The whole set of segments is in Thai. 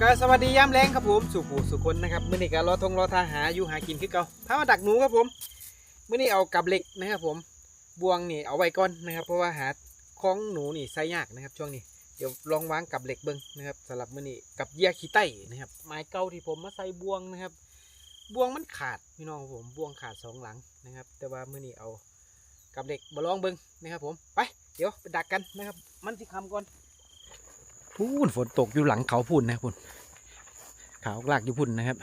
ก็สวัสดียามแรงครับผมสุปูสุคนนะครับมื่อนี้ก็รอทงรอทาหาอยู่หากินคือเก่าพามาดักหนูครับผมมื่อนี้เอากับเหล็กนะครับผมบวงนี่เอาไว้ก่อนนะครับ เพราะว่าหาของหนูนี่ใส่ยากนะครับ ช่วงนี้เดี๋ยวลองวางกับเหล็กเบิ้งนะครับสำหรับมื่อนี้กับเยียขี้ไต้นะครับ ไม้เก่าที่ผมมาใส่บวงนะครับบวงมันขาดพี่น้องผมบวงขาดสองหลังนะครับ แต่ว่ามื่อนี้เอากับเหล็กมาลองเบิ้งนะครับ ผมไปเดี๋ยวไปดักกันนะครับ มันที่คำก่อน พูนฝนตกอยู่หลังเขาพุ่นนะพุ่นขาวลากอยู่พุ่นนะครับ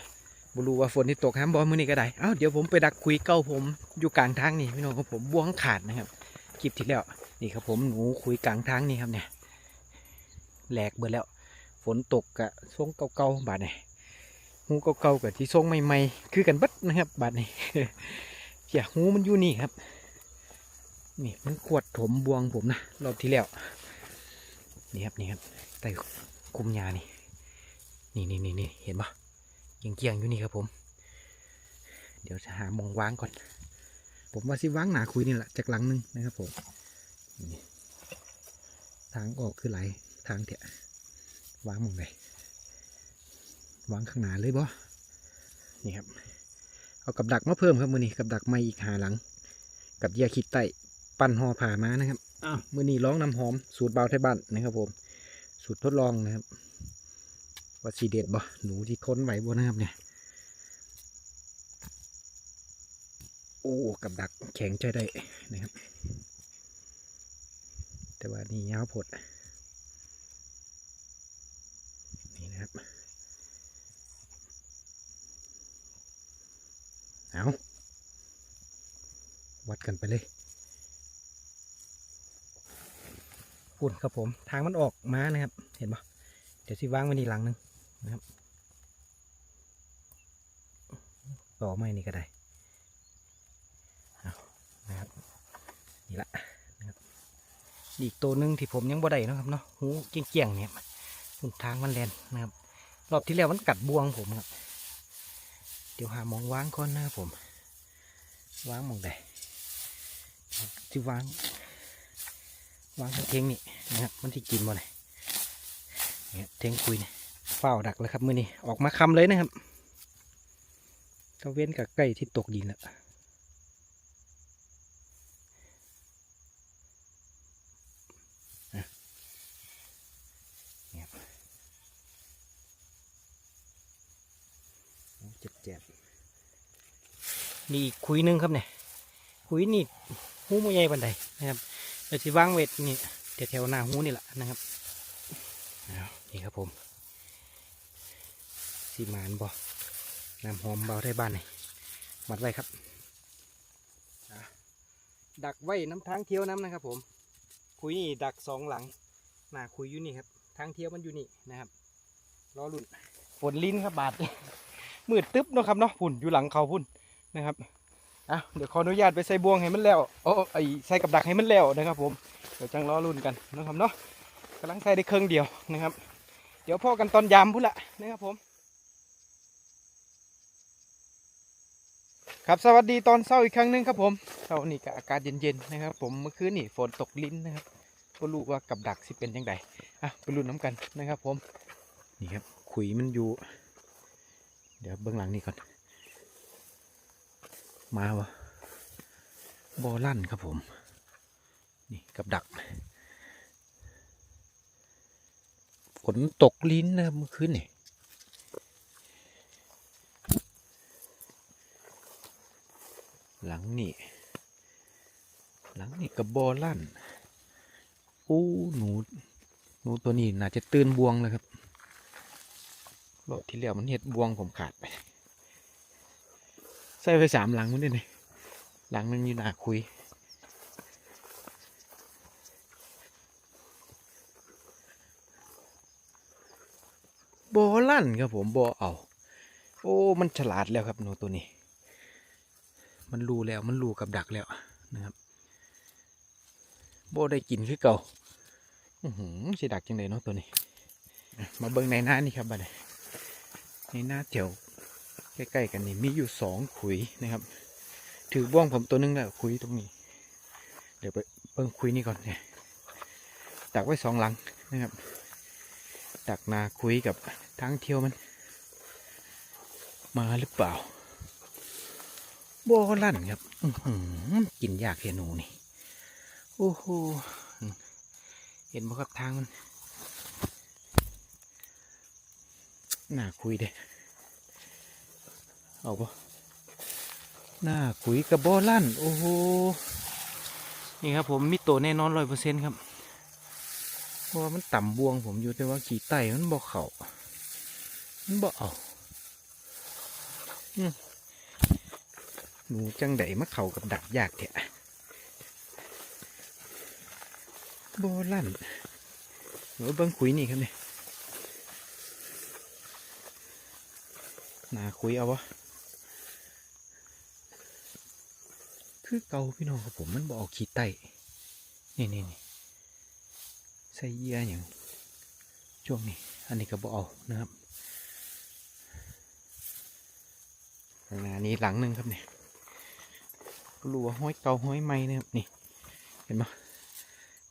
บรูว่าฝนที่ตกห้ามบอมือนี้ก็ได้เอ้าเดี๋ยวผมไปดักคุยเก้าผมอยู่กลางทางนี่พี่น้องครับผมบ่วงขาดนะครับคลิปที่แล้วนี่ครับผมหนูคุยกลางทางนี่ครับเนี่ยแหลกเบิดแล้ว ฝนตกกะทรงเก่าๆบาดนี่หูเก่าๆกับที่ทรงใหม่ๆคือกันบัดนะครับบาดนี่เกี่ยหูมันอยู่นี่ครับ นี่มันขวดถมบวงผมนะรอบที่แล้วนี่ครับนี่ครับ ใต้คุมยานี่ นี่นี่นี่นี่เห็นปะเกียงเกียงๆอยู่นี่ครับผม เดี๋ยวจะหามองวางก่อน ผมว่าสิวางหนาคุยนี่แหละจากหลังหนึงนะครับผมนี่ทางออกคือไหลายทางเถอะวางมองไหนวางข้างหน้าเลยบ่นี่ครับ เอากับดักมาเพิ่มครับมือนี้กับดักไม้อีกหาหลัง กับยาคิดไต้ปั้นห่อผ่ามานะครับอ้าวมือนี้ร้องน้ำหอมสูตรเบาไทยบ้านนะครับผม สูตรทดลองนะครับ ว่าสีเด็ดบ่หนูที่ทนไหวบ่นะครับเนี่ย โอ้กับดักแข็งใจได้นะครับ แต่ว่านี่ยาวผด นี่นะครับ เอาวัดกันไปเลย ปุ่นครับผม ทางมันออกมานะครับ เห็นปะเดี๋ยวสิว่างไว้นี่หลังหนึงนะครับ ต่อไม้นี่ก็ได้นะครับนี่ละนะครับอีกตัวหนึ่งที่ผมยังบ่ได้นะครับเนาะหูเกี่ยงๆเนี่ยหุ่นทางมันแลนนะครับ รอบที่แล้วมันกัดบวงผมครับ เดี๋ยวหามองวางก่อนนะครับผมวางมองใดที่วาง วางเทงนี่นะครับมันที่กินบ่เลยเนี่ยเทงคุยเนี่ยเฝ้าดักแล้วครับมือนี้ออกมาคำเลยนะครับตะเว้นกับไก่ที่ตกดินแล้วอะเนี่ยครับโอ้เจ็บเจ็บนี่อีกคุยหนึงครับเนี่ยคุยนี่หูมันใหญ่ปันใดนะครับ เดี๋ยวสิว่างเวทนี่แถวๆหน้าหูนี่แหละนะครับนี่ครับผมสีหมานบอน้ำหอมเบาได้บ้านนี่มัดไว้ครับ ดักไว้น้ำทางเที่ยวน้ำนะครับ ผม คุยนี่ดักสองหลังหน้าคุยอยู่นี่ครับ ทางเที่ยวมันอยู่นี่นะครับรอลุ่นฝนลิ้นครับบาดมืดตึ๊บเนาะครับเนาะพุ่นอยู่หลังเขาพุ่นนะครับ อะเดี๋ยวขออนุญาตไปใส่บ่วงให้มันแล้วโอ้ไอใส่กับดักให้มันแล้วนะครับ ผมเดี๋ยวจังล้อรุ่นกันนะครับเนาะกำลังใส่ได้เครื่องเดียวนะครับ เดี๋ยวพ่อกันตอนยามพุ่นละนะครับผมครับสวัสดีตอนเช้าอีกครั้งหนึงครับผมเช้านี่ก็อากาศเย็นๆนะครับ ผมเมื่อคืนนี่ฝนตกลิ้นนะครับก็รู้ว่ากับดักสิเป็นยังไงอะไปรุ่นน้ำกันนะครับ ผมนี่ครับขุยมันอยู่ เดี๋ยวเบื้องหลังนี่ก่อน มาวะบอลั่นครับผม นี่กับดักฝนตกลิ้นนะครับเมื่อคืนนี่หลังนี่หลังนี่กับบอลั่นอู้หนูหนูตัวนี้น่าจะตื่นบวงแล้วครับรอบที่แล้วมันเห็ดบวงผมขาดไป ส่ไปสามหลังมันด้วยหลังนึงอยู่หนาคุย บอลั่นครับผมบอเอา โอ้ มันฉลาดแล้วครับหนูตัวนี้ มันรู้แล้วมันรู้กับดักแล้วนะครับโบได้กินคือเก่าอือหือสิดักจังเลยเนาะตัวนี้ มาเบิ่งในหน้านี่ครับบัดนี้ในหน้าเถียว ใกล้ๆกันนี่มีอยู่สองขุยนะครับ ถือบ้วงผมตัวหนึงแล้วขุยตรงนี้ เดี๋ยวไปเบิ่งขุยนี่ก่อนเนี่ยตักไว้สองหลังนะครับดักนาคุยกับทางเที่ยวมัน มาหรือเปล่าบอลั่นครับอื้อหือกินยากเห็นหนูนี่โอ้โหเห็นบ่ครับทางมันน่าคุยเด้ เอาปะหน่าคุยกับบอลั่น โอ้โห นี่ครับผมมีโตแน่นอนร้อยเปอร์เซ็นต์ครับ เพราะว่ามันต่ำบวงผมอยู่แต่ว่าขี่ไต่มันบอกเขามันบอกเอาหนูจังไดมาเข่ากับดักยากแท้บอลั่นหนูเบิ้งคุยนี่ครับเนี่ยน่าคุยเอาวะ คือเกาพี่น้องครับผมมันบอกขี้ไตนี่นี่นี่ใส่เยื่ออย่างช่วงนี้ อันนี้ก็บเอานะครับข้างหน้านี้หลังหนึ่งครับเนี่ยก็รู้ว่าห้อยเกาห้อยไม้นะครับนี่ เห็นไหม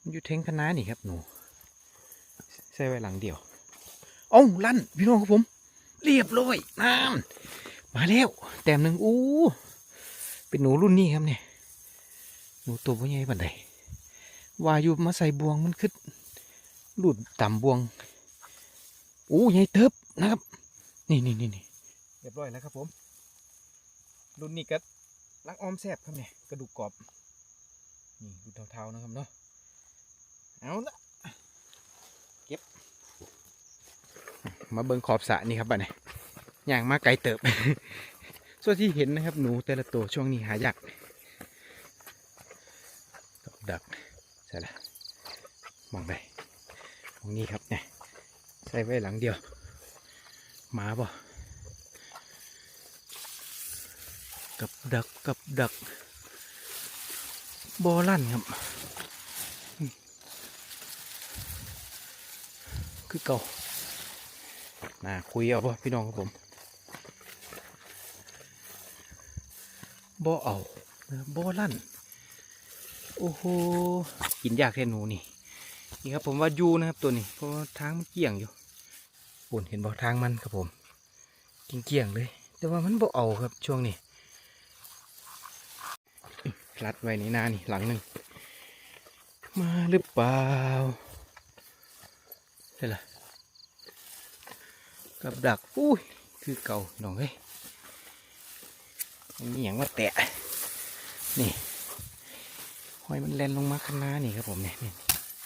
มันอยู่เทงคณะนี่ครับหนูใส่ไว้หลังเดียวเอ้าลั่นพี่น้องครับผม เรียบร้อยน้ำมาแล้ว แต้มหนึ่งอู้เป็นหนูรุ่นนี้ครับเนี่ย หนูตัวพ่อใหญ่บันไดวาอยู่มาใส่บวงมันขึ้นหลุดต่ำบวงโอ้ใหญ่เติบนะครับ นี่นี่นี่นี่เรียบร้อยแล้วครับผมรุ่นนี้ก็ลักออมแซบครับเนี่ยกระดูกกรอบนี่ดูเทาๆนะครับเนาะเอาละเก็บ มาเบิ่งขอบสระนี่ครับบัดนี้อย่างมาไกลเติบ ส่วนที่เห็นนะครับหนูแต่ละตัวช่วงนี้หายาก ดักใช่ละมองไปมองนี้ครับเนี่ยใส่ไว้หลังเดียวหมาบ่กับดักกับดักบอลั่นครับ คือเก่าน่าคุยเอาป่ะพี่น้องครับผมบอเอาบอลั่น โอ้โหกินยากแค่หนูนี่นี่ครับผมว่ายูนะครับตัวนี้เพราะว่าทางมันเกี่ยงอยู่ปุ่นเห็นบอกทางมันครับผมเกี่ยงเลย แต่ว่ามันบ่เอาครับช่วงนี้รัดไว้ในหน้านี่หลังหนึ่งมาหรือเปล่าใช่ละกับดักอุ้ยคือเก่าน้องเฮ้ยนี่อย่างว่าแตะนี่ หอยมันแล่นลงมาข้างหน้านี่ครับผมเนี่ยนี่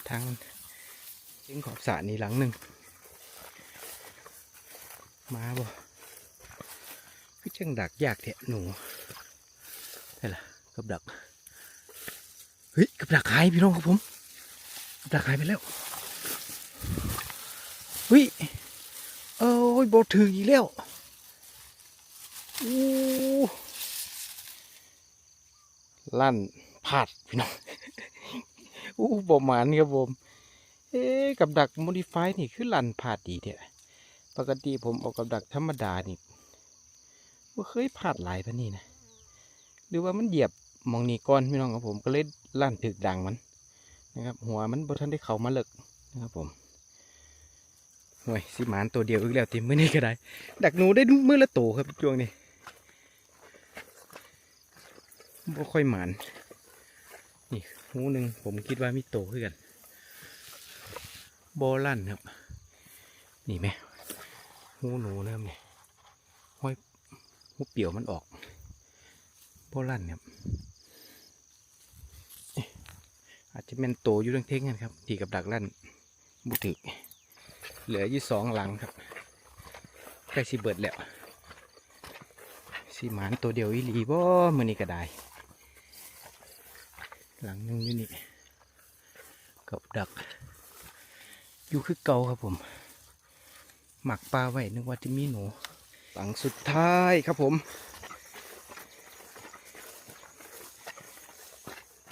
ทางมันจึงขอบสระนี่หลังหนึ่งมาบ่พี่จังดักยากแทะหนูใช่ล่ะกับดักเฮ้ยกับดักหายพี่น้องครับผมกับดักหายไปแล้วเฮ้ยเอ้ยบอถืออีกแล้วอู้ลั่นาดพี่น้องอู้ประมาณครับผม เอ๊ะกับดักโมดิฟายนี่คือลันพลาดดีเถอะปกติผมเอากับดักธรรมดานี่ว่าเคยพลาดหลายปะนี่นะหรือว่ามันเหยียบมองนี่ก่อนพี่น้องครับผมก็เลยลั่นถึกดังมันนะครับ หัวมันบทันได้เข้ามาเลิกนะครับผมห่วยสิหมานตัวเดียวอีกแล้วทีมือนี้ก็ได้ ดักหนูได้มือละโตครับช่วงนี้บ่ค่อยหมาน นี่หูหนึ่งผมคิดว่ามีโตขึ้นกันโบลั่นครับ นี่ไหมหูหนูนะครับนี่ยห้อยหูเปี่ยวมันออกโบลั่นครับอาจจะเป็นโตอยู่เรื่องเท่งกันครับตีกับดักลั่นบุถึก เหลืออยู่สองหลังครับใกล้สิเบิดแล้วสีหมานตัวเดียวอีหลีบ่มือนี้ก็ได้ หลังหนึงอยู่นี่กับดัก อยู่คือเก่าครับผม หมักปลาไว้นึกว่าจะมีหนู หลังสุดท้ายครับผม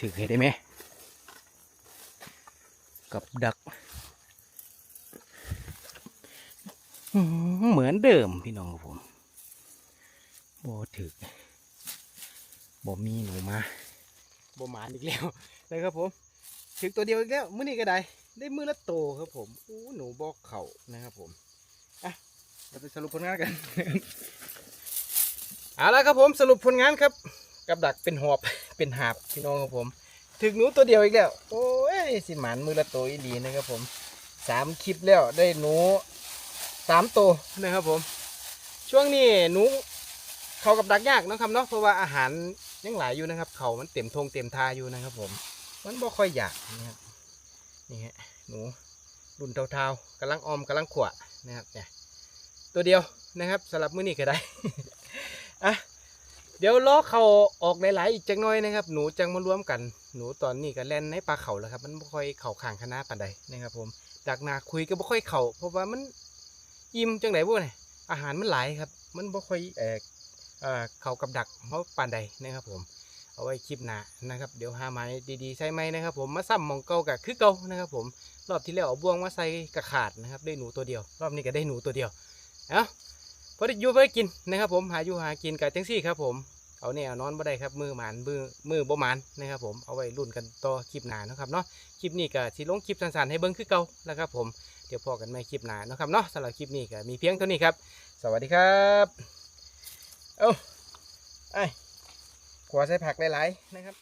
ถือให้ได้ไหม กับดัก เหมือนเดิมพี่น้องครับผมบ่ถือบ่มีหนูมา บ่หมานอีกแล้วเลยครับผม ถึงตัวเดียวอีกแล้วมื้อนี้ก็ได้ ได้มือละโตครับผมอู้หนูบอกเข่านะครับผมอะเราไปสรุปผลงานกันเอาละครับผมสรุปผลงานครับ กับดักเป็นหอบเป็นหาบพี่น้องครับผม ถึงหนูตัวเดียวอีกแล้ว โอ้ยสิหมันมือละโตอีหลีนะครับผมสามคลิปแล้วได้หนูสามตัวนะครับผม ช่วงนี้หนูเขากับดักยากนะครับเนาะเพราะว่าอาหาร ยังหลายอยู่นะครับ เขามันเต็มทงเต็มทาอยู่นะครับ ผม มันบ่ค่อยอยากนะครับนี่ฮะหนูรุ่นเทาๆกำลังออมกำลังขวะนะครับเนี่ยตัวเดียวนะครับสำหรับมือนี้ก็ได้อะเดี๋ยวล้อเขาออกหลายๆอีกจังน้อยนะครับ หนูจังมารวมกันหนูตอนนี้ก็แล่นในปลาเขาแล้วครับ มันบ่ค่อยเข่าข้างคณะปานใดนะครับ ผมดักนาคุยก็บ่ค่อยเข่าเพราะว่ามันอิ่มจังไดบ่เนี่ยอาหารมันหลายครับ มันบ่ค่อยเอ่อ เออเขากับดักเขาปานใดนะครับผมเอาไว้คลิปหน้านะครับ เดี๋ยวหาไม้ดีๆใช่ไหมนะครับ ผมมาซ้ำมองเก่ากับคือเก่านะครับ ผมรอบที่แล้วเอาบ่วงมาใส่กระขาดนะครับได้หนูตัวเดียว รอบนี้ก็ได้หนูตัวเดียวเอ้าพอได้อยู่พอได้กินนะครับ ผมหาอยู่หากินกับจังซี่ครับ ผมเอาเนี่ยเอานอนบ่ได้ครับมือหมานมือมือบ่หมานนะครับผมเอาไว้รุ่นกันต่อคลิปหน้านะครับเนาะคลิปนี้ก็สิลงคลิปสั้นๆให้เบิ่งคือเก่านะครับผมเดี๋ยวพอกันใหม่คลิปหน้านะครับเนาะสำหรับคลิปนี้ก็มีเพียงเท่านี้ครับ สวัสดีครับ เอ้าไอ้ขวาใส่ผักหลายๆนะครับ